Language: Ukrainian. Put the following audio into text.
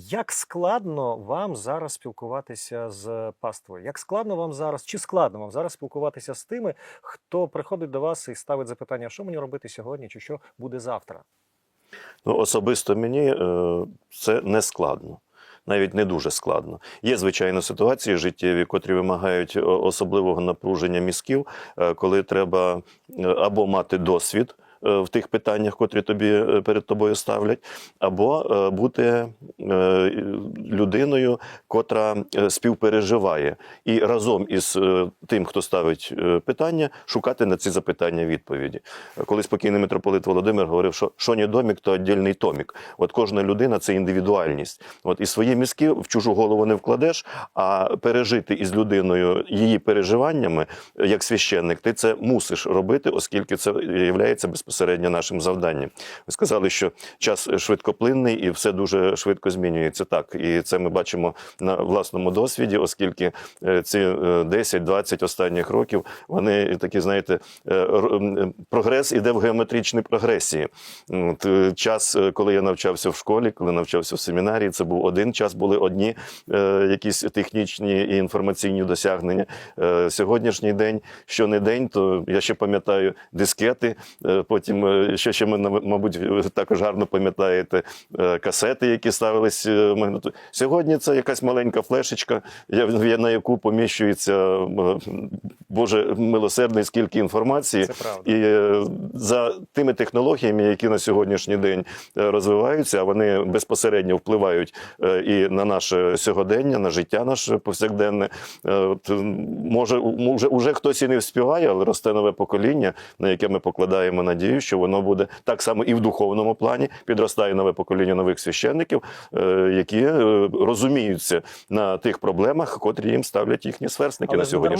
Як складно вам зараз спілкуватися з паствою? Як складно вам зараз, чи складно вам зараз спілкуватися з тими, хто приходить до вас і ставить запитання, що мені робити сьогодні, чи що буде завтра? Ну, особисто мені е, це не складно. Навіть не дуже складно. Є, звичайно, ситуації життєві, котрі вимагають особливого напруження мізків, е, коли треба е, або мати досвід е, в тих питаннях, котрі тобі е, перед тобою ставлять, або е, бути е, людиною, котра е, співпереживає, і разом із е, тим, хто ставить е, питання, шукати на ці запитання відповіді. Коли спокійний митрополит Володимир говорив, що що не домік, то віддільний томік. От кожна людина це індивідуальність. От і свої мізки в чужу голову не вкладеш, а пережити із людиною її переживаннями, як священник, ти це мусиш робити, оскільки це є безпосередньо нашим завданням. Ви сказали, що час швидкоплинний і все дуже швидко змінюється. Так, і це ми бачимо на власному досвіді, оскільки е, ці е, 10-20 останніх років вони такі, знаєте, е, прогрес іде в геометричній прогресії. От, е, час, е, коли я навчався в школі, коли навчався в семінарії, це був один час, були одні е, якісь технічні і інформаційні досягнення. Е, сьогоднішній день, що не день, то я ще пам'ятаю дискети. е, Потім е, ще, ще ми, мабуть, також гарно пам'ятаєте е, касети, які ставились е. Сьогодні це якась маленька флешечка, на яку поміщується Боже милосердний скільки інформації. Це правда. І е, за тими технологіями, які на сьогоднішній день е, розвиваються, а вони безпосередньо впливають е, і на наше сьогодення, на життя наше повсякденне. От, може, уже, уже хтось і не вспіває, але росте нове покоління, на яке ми покладаємо надію, що воно буде так само і в духовному плані. Підростає нове покоління нових священників, які розуміються на тих проблемах, котрі їм ставлять їхні сверстники Але на сьогодні.